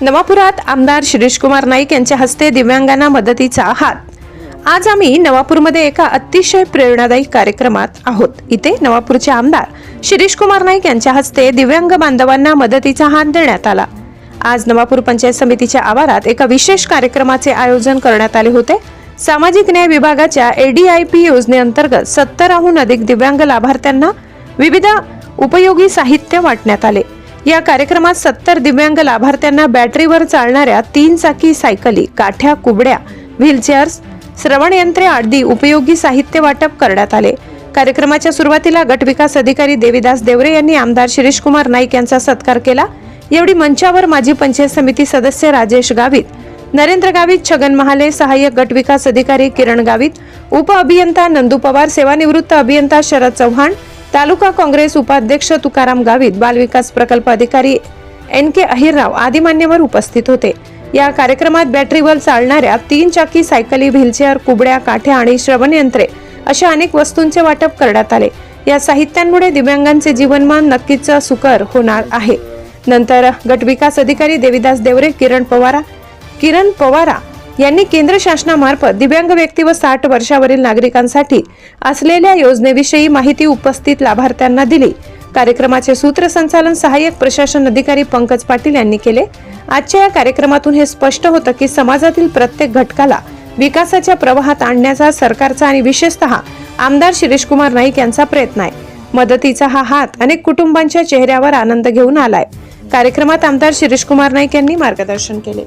नवापुरात आमदार शिरीषकुमार नाईक यांच्या हस्ते दिव्यांगांना मदतीचा हात. आज आम्ही नवापूरमध्ये एका अतिशय प्रेरणादायी कार्यक्रमात आहोत. इथे नवापूरचे आमदार शिरीषकुमार नाईक यांच्या हस्ते दिव्यांग बांधवांना मदतीचा हात देण्यात आला. आज नवापूर पंचायत समितीच्या आवारात एका विशेष कार्यक्रमाचे आयोजन करण्यात आले होते. सामाजिक न्याय विभागाच्या एडीआयपी योजनेअंतर्गत सत्तराहून अधिक दिव्यांग लाभार्थ्यांना विविध उपयोगी साहित्य वाटण्यात आले. या कार्यक्रमात सत्तर दिव्यांग लाभार्थ्यांना बॅटरीवर चालणाऱ्या तीन चाकी सायकली काठ्या कुबड्या व्हीलचेअर्स श्रवण यंत्रे आदी उपयोगी साहित्य वाटप करण्यात आले. कार्यक्रमाच्या सुरुवातीला गटविकास अधिकारी देविदास देवरे यांनी आमदार शिरीषकुमार नाईक यांचा सत्कार केला. एवढी मंचावर माजी पंचायत समिती सदस्य राजेश गावित नरेंद्र गावित छगन महाले सहाय्यक गटविकास अधिकारी किरण गावित उप अभियंता नंदू पवार सेवानिवृत्त अभियंता शरद चव्हाण तालुका काँग्रेस उपाध्यक्ष तुकाराम गावित बालविकास प्रकल्प अधिकारी एन के अहिरराव आदी मान्यवर उपस्थित होते. या कार्यक्रमात बॅटरीवर चालणाऱ्या तीन चाकी सायकली व्हीलचेअर कुबड्या काठ्या आणि श्रवण यंत्रे अशा अनेक वस्तूंचे वाटप करण्यात आले. या साहित्यांमुळे दिव्यांगांचे जीवनमान नक्कीच सुकर होणार आहे. नंतर गटविकास अधिकारी देविदास देवरे किरण पवारा किरण पवारा यांनी केंद्र शासनामार्फत दिव्यांग व्यक्ती व साठ वर्षावरील नागरिकांसाठी असलेल्या योजनेविषयी माहिती उपस्थित लाभार्थ्यांना दिली. कार्यक्रमाचे सूत्रसंचालन सहाय्यक प्रशासन अधिकारी पंकज पाटील यांनी केले. आजच्या या कार्यक्रमातून हे स्पष्ट होतं की समाजातील प्रत्येक घटकाला विकासाच्या प्रवाहात आणण्याचा सरकारचा आणि विशेषतः आमदार शिरीषकुमार नाईक यांचा प्रयत्न आहे. मदतीचा हा हात अनेक कुटुंबांच्या चेहऱ्यावर आनंद घेऊन आलाय. कार्यक्रमात आमदार शिरीषकुमार नाईक यांनी मार्गदर्शन केले.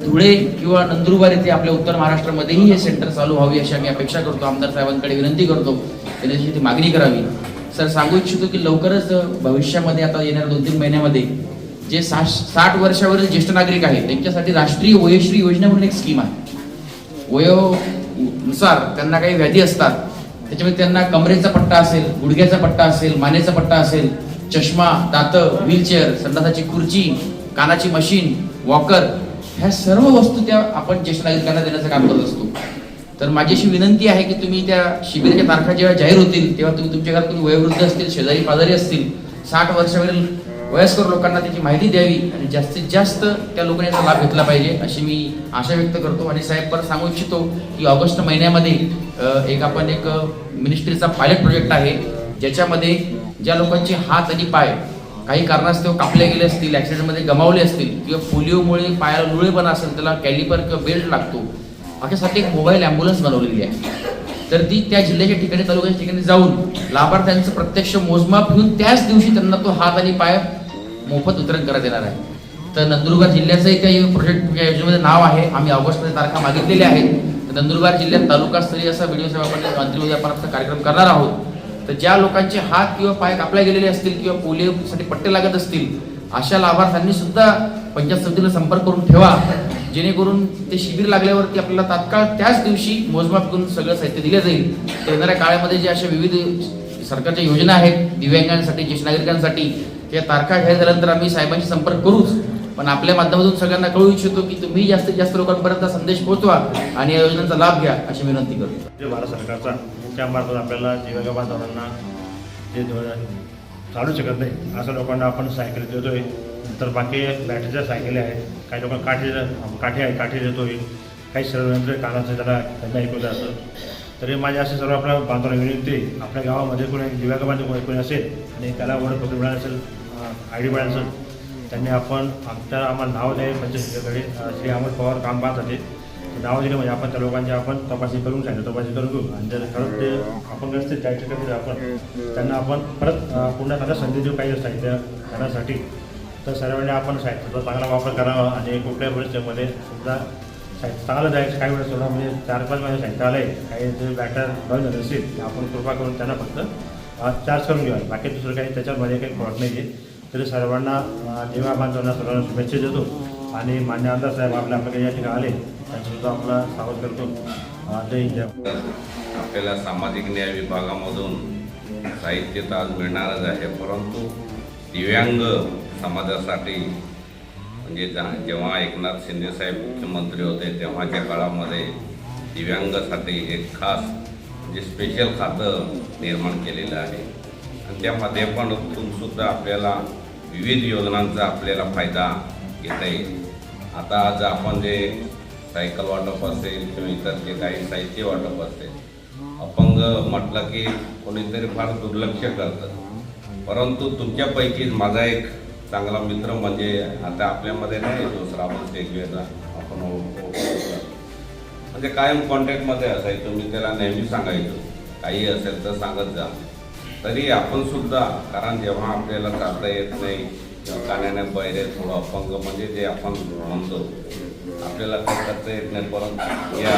धुळे किंवा नंदुरबार येथे आपल्या उत्तर महाराष्ट्रामध्येही हे सेंटर चालू व्हावी अशी आम्ही अपेक्षा करतो. आमदार साहेबांकडे विनंती करतो. त्यांच्याशी ती मागणी करावी. सर सांगू इच्छितो की लवकरच भविष्यामध्ये आता येणाऱ्या दोन तीन महिन्यामध्ये जे साठ साठ वर्षावरील ज्येष्ठ नागरिक आहेत त्यांच्यासाठी राष्ट्रीय वयोश्री योजना म्हणून एक स्कीम आहे. वयोनुसार त्यांना काही व्याधी असतात त्याच्यामध्ये त्यांना कमरेचा पट्टा असेल गुडघ्याचा पट्टा असेल मानेचा पट्टा असेल चष्मा दातं व्हीलचेअर संडासाची खुर्ची कानाची मशीन वॉकर ह्या सर्व वस्तू त्या आपण ज्येष्ठ नागरिकांना देण्याचं काम करत असतो. तर माझी अशी विनंती आहे की तुम्ही त्या शिबिराच्या तारखा जेव्हा जाहीर होतील तेव्हा तुम्ही तुमच्या घरात कोणी वयोवृद्ध असतील शेजारी पाजारी असतील साठ वर्षावरील वयस्कर लोकांना त्याची माहिती द्यावी आणि जास्तीत जास्त त्या लोकांनी याचा लाभ घेतला पाहिजे अशी मी आशा व्यक्त करतो. आणि साहेब परत सांगू इच्छितो की ऑगस्ट महिन्यामध्ये एक आपण एक मिनिस्ट्रीचा पायलट प्रोजेक्ट आहे ज्याच्यामध्ये ज्या लोकांचे हात आणि पाय काही कारणास्तव कापले गेले असतील ॲक्सिडेंटमध्ये गमावले असतील किंवा पोलिओमुळे पायाला लुळेपणा असेल त्याला कॅलिपर किंवा बेल्ट लागतो. अशासाठी एक मोबाईल ॲम्ब्युलन्स बनवलेली आहे. तर ती त्या जिल्ह्याच्या ठिकाणी तालुक्याच्या ठिकाणी जाऊन लाभार्थ्यांचं प्रत्यक्ष मोजमाप घेऊन त्याच दिवशी त्यांना तो हात आणि पाय मोफत वितरण करण्यात येणार आहे. तर नंदुरबार जिल्ह्याचंही त्या प्रोजेक्ट या योजनेमध्ये नाव आहे. आम्ही ऑगस्टमध्ये तारखा मागितलेल्या आहेत. तर नंदुरबार जिल्ह्यात तालुकास्तरीय असा व्हिडिओ सेवा आपण मंत्रिमंडळ आपण कार्यक्रम करणार आहोत. तर ज्या लोकांचे हात किंवा पाय कापले गेलेले असतील किंवा पोलिओसाठी पट्टे लागत असतील अशा लाभार्थ्यांनी सुद्धा पंचायत समितीला संपर्क करून ठेवा. जेणेकरून ते शिबिर लागल्यावरती आपल्याला तात्काळ त्याच दिवशी मोजमाप करून सगळं साहित्य दिलं जाईल. तर येणाऱ्या काळामध्ये जे अशा विविध सरकारच्या योजना आहेत दिव्यांगांसाठी ज्येष्ठ नागरिकांसाठी त्या तारखा घ्यायला झाल्यानंतर आम्ही साहेबांशी संपर्क करूच. पण आपल्या माध्यमातून सगळ्यांना कळू इच्छितो की तुम्ही जास्तीत जास्त लोकांपर्यंत संदेश पोहोचवा आणि या योजनांचा लाभ घ्या अशी विनंती करतो. भारत सरकारचा. त्यामार्फत आपल्याला दिव्यांग बांधवांना जे धोरण चालू शकत नाही असं लोकांना आपण सायकल देतोय. तर बाकी बॅटरीच्या सायकली आहेत. काही लोकांना काठी काठी आहे काठी देतोय. काही सर्व कानाचं त्याला त्यांना ऐकवलं जातं तरी माझे असे सर्व आपल्या बांधवांना विनंती आपल्या गावामध्ये कोणी दिव्यांग बांधव कोणी कोणी असेल आणि त्याला ओळख मिळालं असेल आय डी मिळालं असेल त्यांनी आपण आमच्या आम्हाला नाव द्यावे म्हणजे श्री अमोल पवार काम पाहत होते ते नाव म्हणजे आपण त्या लोकांची आपण तपासणी करून सांगितलं. तपासणी करून घेऊ. आणि जर खरंच ते आपण व्यवस्थित त्या ठिकाणी आपण त्यांना आपण परत पुन्हा त्यांना संधी देऊ काही साहित्य करण्यासाठी तर सर्वांनी आपण साहित्याचा चांगला वापर करावा आणि कुठल्याही परिस्थितीमध्ये सुद्धा साहित्य चांगलं जायचं काही वेळेस सुद्धा म्हणजे चार पाच महिने साहित्य आले काही जे बॅटर बंद झाले असेल ते आपण कृपा करून त्यांना फक्त चार्ज करून घ्यावा बाकी दुसरं काही त्याच्यामध्ये काही प्रॉब्लेम नाही आहे तरी सर्वांना जेव्हा जेव्हा त्यांना सर्वांना शुभेच्छा देतो. आणि मान्य आमदार साहेब आपल्या आपल्याकडे या ठिकाणी आले. त्यांच्यासुद्धा आपला स्वागत करतो. जय हिंद. आपल्याला सामाजिक न्याय विभागामधून साहित्य तर आज मिळणारच आहे परंतु दिव्यांग समाजासाठी म्हणजे जा- जेव्हा एकनाथ शिंदेसाहेब मुख्यमंत्री होते तेव्हाच्या काळामध्ये दिव्यांगासाठी एक खास म्हणजे स्पेशल खातं निर्माण केलेलं आहे. आणि त्या माध्यमातून सुद्धा आपल्याला विविध योजनांचा आपल्याला फायदा घेता येईल. आता आज आपण जे सायकल वाटप असेल किंवा इतर जे काही साहित्य वाटप असेल अपंग म्हटलं की कोणीतरी फार दुर्लक्ष करतं. परंतु तुमच्यापैकी माझा एक चांगला मित्र म्हणजे आता आपल्यामध्ये नाही तो श्रावण सेगवेचा आपण म्हणजे कायम कॉन्टॅक्टमध्ये असायचो. मी त्याला नेहमी सांगायचो काही असेल तर सांगत जा. तरी आपण सुद्धा कारण जेव्हा आपल्याला चालता येत नाही किंवा कानाने बैरे थोडं अपंग म्हणजे जे आपण म्हणतो आपल्याला काही करता येत नाही परंतु या